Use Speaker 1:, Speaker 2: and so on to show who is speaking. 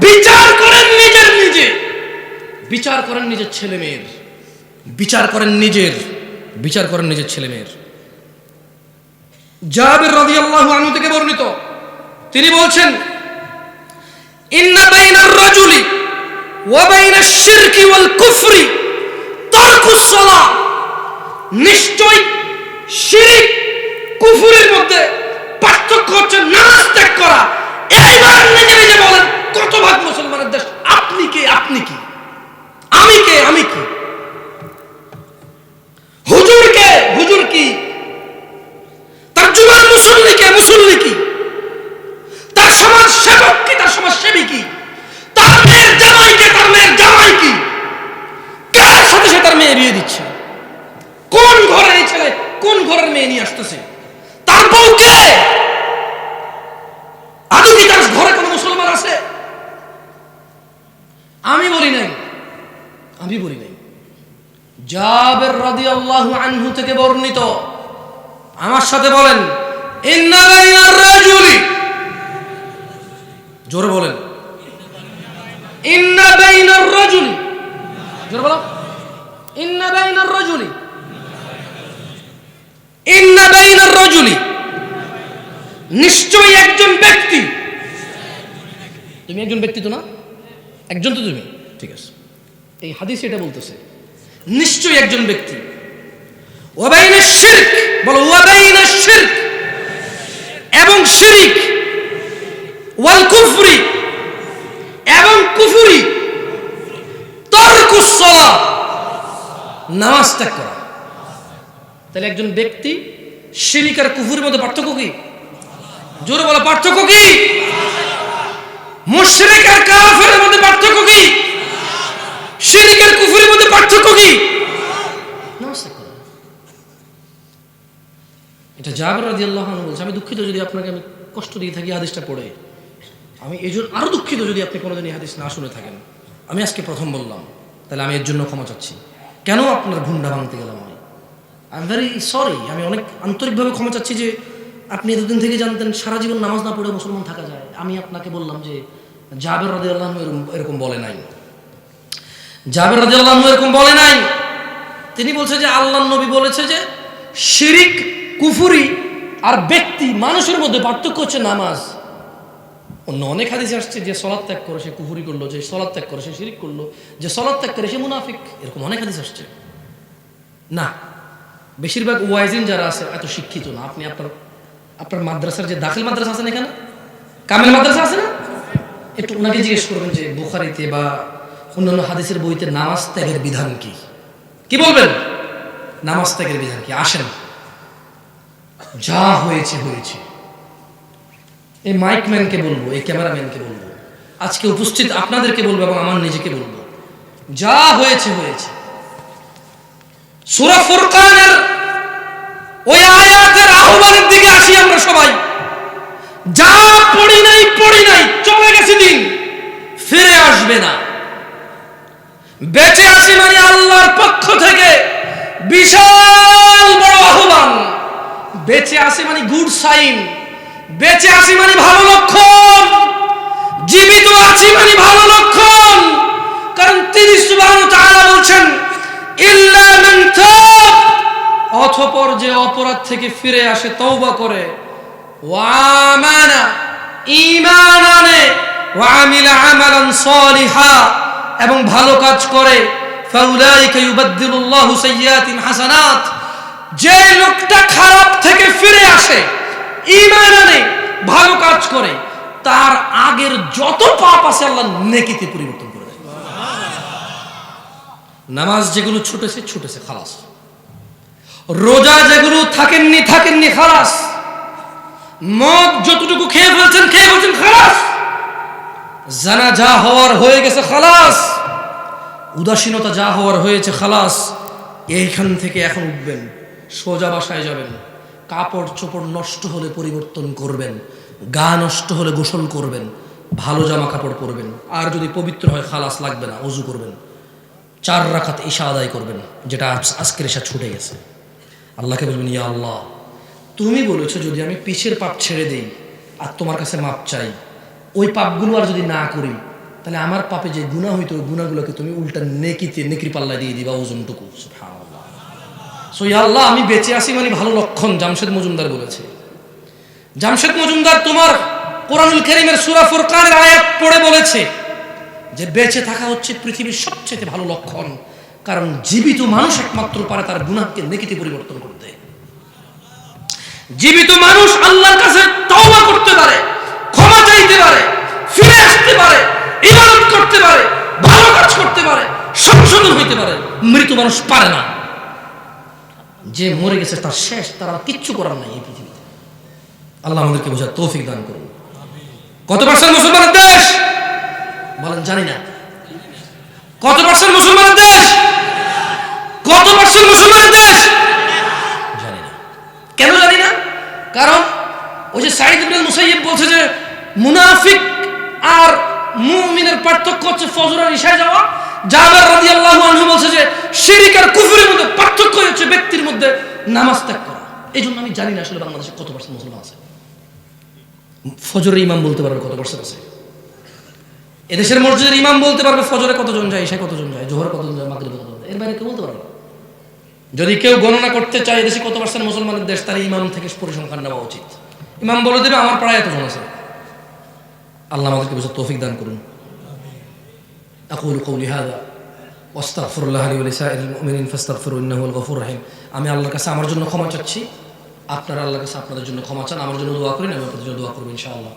Speaker 1: বিচার করেন নিজের নিজে। বিচার করেন নিজের ছেলে মেয়ের। বিচার করেন নিজের। বিচার করেন নিজের ছেলে মেয়ের। জাবের রাদিয়াল্লাহু আনহু থেকে বর্ণিত। তিনি বলছেন নিশ্চয় কি? তার জুমার মুসল্লি কে? মুসল্লি কি? তার সমাজ সেবক কি? তার সমাজ সেবী কি? তার মেয়ের জামাই কে? তার মেয়ের জামাই কি? কার সাথে সে তার মেয়ে বিয়ে দিচ্ছে? কোন ঘরের এই ছেলে কোন ঘরের মেয়ে নিয়ে আসতেছে? তার বউ কে? আদৌ কি তার ঘরে কোনো মুসলমান আছে? আমি বলি নাই। আমি বলি নাই। জাবের রাদিয়াল্লাহু আনহু থেকে বর্ণিত। আমার সাথে বলেন জোরে বলেন। জোরে বলো। নিশ্চয়ই একজন ব্যক্তি। তুমি একজন ব্যক্তি তো না? একজন তো তুমি। ঠিক আছে। এই হাদিস এটা বলতেছে। নিশ্চয়ই একজন ব্যক্তি। ওয়াবাইনা শিরক, বলো ওয়াবাইনা শিরক। এবং শিরিক, ওয়াল কুফরি। এবং কুফরি তারকুস সালাহ নামাজ ত্যাগ করা। তাহলে একজন ব্যক্তি শিরিক আর কুফুরের মধ্যে পার্থক্য কি? জোরে বলো, পার্থক্য কি? মুশরিক আর কাফেরের মধ্যে পার্থক্য কি? শিরিক আর কুফুরের মধ্যে পার্থক্য কি নামাজ ত্যাগ করা। এটা জাবের রাদিয়াল্লাহু আনহু বলছে আমি দুঃখিত যদি আপনাকে আমি কষ্ট দিয়ে থাকি হাদিসটা পড়ে। আমি এই জন্য আরও দুঃখিত যদি আপনি কোনোদিন এই হাদিস না শুনে থাকেন। আমি আজকে প্রথম বললাম তাহলে আমি এর জন্য ক্ষমা চাচ্ছি। কেন আপনার ঘুমটা ভাঙতে গেলাম আমি? আই এম ভেরি সরি আমি অনেক আন্তরিকভাবে ক্ষমা চাচ্ছি যে আপনি এতদিন থেকে জানতেন সারা জীবন নামাজ না পড়ে মুসলমান থাকা যায়। আমি আপনাকে বললাম যে জাবের রাদে আল্লাহ এরকম এরকম বলে নাই। জাবের রাদে আল্লাহ এরকম বলে নাই। তিনি বলছে যে আল্লাহ নবী বলেছে যে শিরিক কুফুরি আর ব্যক্তি, মানুষের মধ্যে পার্থক্য হচ্ছে নামাজ। অন্য অনেক হাদিস আসছে যে সলাদ ত্যাগ করে সে কুফুরি করল, যে সলাদ ত্যাগ করে সে শিরিক করল, যে সলাদ ত্যাগ করে সে মুনাফিক। এরকম অনেক হাদিস আসছে। না, বেশিরভাগ ওয়াইজিন যারা আছে, এত শিক্ষিত না। আপনি আপনার আপনার মাদ্রাসার যে দাখিল মাদ্রাসা আছেন এখানে? কামেল মাদ্রাসা আছে না? একটু ওনাকে জিজ্ঞেস করবেন যে বুখারিতে বা অন্যান্য হাদিসের বইতে নামাজ ত্যাগের বিধান কি? কি বলবেন? নামাজ ত্যাগের বিধান কি? আসেন। যা হয়েছে হয়েছে। এই মাইক ম্যানকে বলব, এই ক্যামেরাম্যানকে বলব। আজকে উপস্থিত আপনাদেরকে বলব এবং আমার নিজেকে বলব। যা হয়েছে হয়েছে। সূরা ফুরকানের ওই আয়াতের আহ্বানের দিকে আসি আমরা সবাই। যা পড়ি নাই পড়ি নাই, চলে গেছে দিন। ফিরে আসবে না। বেঁচে আছি মানে আল্লাহর পক্ষ থেকে বিশাল বেঁচে আছি মানে গুড সাইন। বেঁচে আছি মানে ভালো লক্ষণ। জীবিত আছি মানে ভালো লক্ষণ। কারণ তিনি ওয়া তাআলা বলছেন, ইল্লা মান তাব অতঃপর যে অপরাধ থেকে ফিরে আসে তওবা করে। ওয়ামানা ঈমান আনে। ওয়ামিলা আমালান সালিহা এবং ভালো কাজ করে। ফাউলাইকা ইউবাদদিলুল্লাহু সাইয়্যাতিন হাসানাত যে লোকটা খারাপ থেকে ফিরে আসে, ঈমান আনে, ভালো কাজ করে, তার আগের যত পাপ আছে আল্লাহ নেকিতে পরিবর্তন করে দেয় নামাজ যেগুলো ছুটেছে ছুটেছে খালাস। রোজা যেগুলো থাকেননি থাকেননি খালাস। মদ যতটুকু খেয়ে ফেলছেন খেয়ে ফেলছেন খালাস। জানা যা হওয়ার হয়ে গেছে খালাস। উদাসীনতা যা হওয়ার হয়েছে খালাস। এইখান থেকে এখন উঠবেন। সোজা বাসায় যাবেন। কাপড় চোপড় নষ্ট হলে পরিবর্তন করবেন। গা নষ্ট হলে গোসল করবেন। ভালো জামা কাপড় পরবেন। আর যদি পবিত্র হয়, খালাস লাগবে না, অজু করবেন। চার রাখাত ঈশা আদায় করবেন, যেটা আজ- আজকের ঈশা ছুটে গেছে। আল্লাহকে বলবেন, ইয়া আল্লাহ, তুমি বলেছ যদি আমি পিছের পাপ ছেড়ে দিই আর তোমার কাছে মাপ চাই, ওই পাপগুলো আর যদি না করি, তাহলে আমার পাপে যে গুণা হইতো, ওই গুণাগুলোকে তুমি উল্টা নেকিতে নেকির পাল্লা দিয়ে দিবা ওজনটুকু। সুবহানাল্লাহ। সো আল্লাহ আমি বেঁচে আছি মানে ভালো লক্ষণ, জামশেদ মজুমদার বলেছে। জামশেদ মজুমদার তোমার কোরআনুল করিমের সূরা ফুরকানের আয়াত পড়ে বলেছে যে বেঁচে থাকা হচ্ছে পৃথিবীর সবচেয়ে ভালো লক্ষণ, কারণ জীবিত মানুষ একমাত্র পারে তার গুনাহকে নেকিতে পরিবর্তন করতে। জীবিত মানুষ আল্লাহর কাছে তওবা করতে পারে, ক্ষমা চাইতে পারে, ফিরে আসতে পারে, ইবাদত করতে পারে, ভালো কাজ করতে পারে সংশোধন হইতে পারে, মৃত মানুষ পারে না। যে মরে গেছে তার শেষ, তার আর কিচ্ছু করার নাই এই পৃথিবীতে। আল্লাহ আমাদেরকে বোঝার তৌফিক দান করুন। কত পার্সেন্ট মুসলমানের দেশ? বলেন, জানি না। কত পার্সেন্ট মুসলমানের দেশ? কত পার্সেন্ট মুসলমানের দেশ? জানি না। কেন জানি না? কারণ ওই যে সাইদ মুসাইয়্যিব বলছে যে, মুনাফিক আর মুমিনের পার্থক্য হচ্ছে ফজর আর ইশায় যাওয়া। জাবের রাদিয়াল্লাহু আনহু বলছে যে শিরিক আর কুফরের মধ্যে পার্থক্য হচ্ছে ব্যক্তির মধ্যে নামাজ ত্যাগ করা। এই জন্য আমি জানি না আসলে বাংলাদেশে কত পার্সেন্ট মুসলমান আছে। ফজরের ইমাম বলতে পারবে কত পার্সেন্ট আছে? এদেশের মসজিদের ইমাম বলতে পারবে ফজরে কতজন যায়, ঈশায় কতজন যায়, জোহরে কতজন যায়, মাগরিবে কতজন যায়, এর বাইরে কেউ বলতে পারবে যদি কেউ গণনা করতে চায় দেশে কত পার্সেন্ট মুসলমানের দেশ তার ইমাম থেকে পরিসংখ্যান নেওয়া উচিত। ইমাম বলে দেবে, আমার প্রায় এতজন আছে। আল্লাহ আমাদেরকে বসে তৌফিক দান করুন। আকুল কৌলি হাদা ওস্তাকফরুল্লাহ আলী আলী সাহিন ফাস্তাকফর ইন্নাহুল গফুর রাহিম। আমি আল্লাহর কাছে আমার জন্য ক্ষমা চাচ্ছি। আপনারা আল্লাহর কাছে আপনাদের জন্য ক্ষমা চান। আমার জন্য দোয়া করেন, আমি আপনাদের জন্য দোয়া করব ইনশাআল্লাহ।